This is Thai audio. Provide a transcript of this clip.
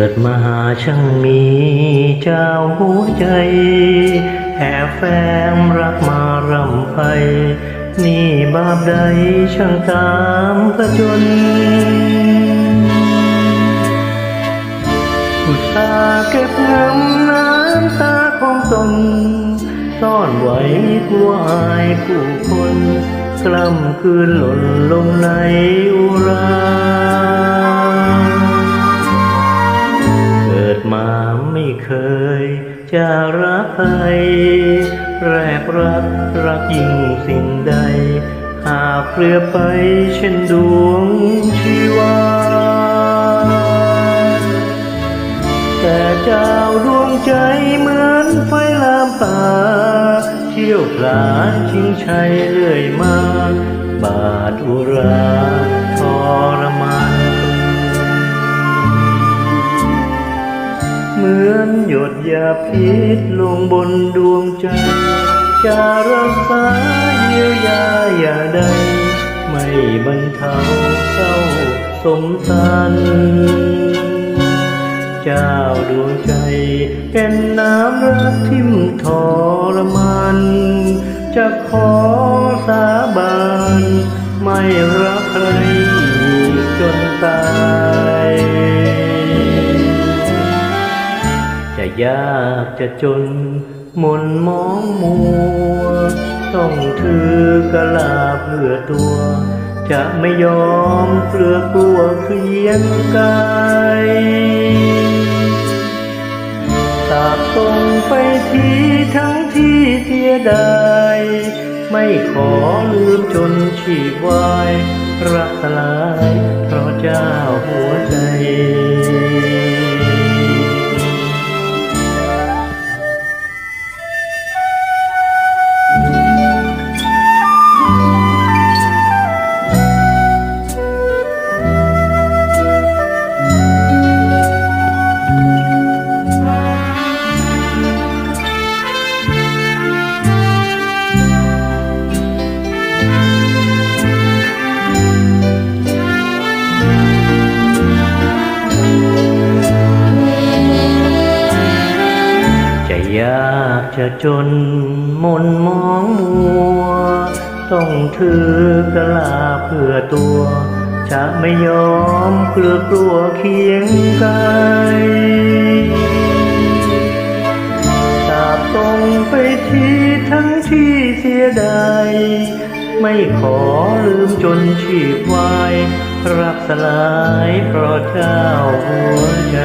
กิดมาหาช่างมีเจ้าหัวใจแอบแฝงรักมารำไปนี่บาปใดช่างตามพระจนอุตสาเก็บงำน้ำตาของตนซ่อนไว้กลัวอายผู้คน กล้ำคืนหล่นลงในอุรา เคยจะรักใครแรกรักรักยิ่งสิ่งใด หากเปรียไปเช่นดวงชีวา แต่เจ้าดวงใจเหมือนไฟลามป่าเที่ยวพลานชิงชัยเรื่อยมา บาดอุราทรมาน มือนหยดยาพิษลงบนดวงใจ จะรักษาเยียวยาอย่าใด ไม่บรรเทาเศร้าสมสันเจ้าดวงใจ เป็นน้ำรักทิ่มทรมานจะขอสาบาน ไม่รักใครอีกจนตาย จะยากจะจนหมนมองมัว ต้องถือกะลาเพื่อตัว จะไม่ยอมเกลือกลัวเคียงกายตาบตรงไปทีทั้งที่เสียดายไม่ขอลืมจนชีวาย รักสลายเพราะเจ้าหัวใจากจะจนมนมองมัว ต้องถือกะลาเพื่อตัว จะไม่ยอมเกลือกลัวเคียงกายตาบตรงไปทีทั้งที่เสียดายไม่ขอลืมจนชีพวาย รักสลายเพราะเจ้าหัวใจ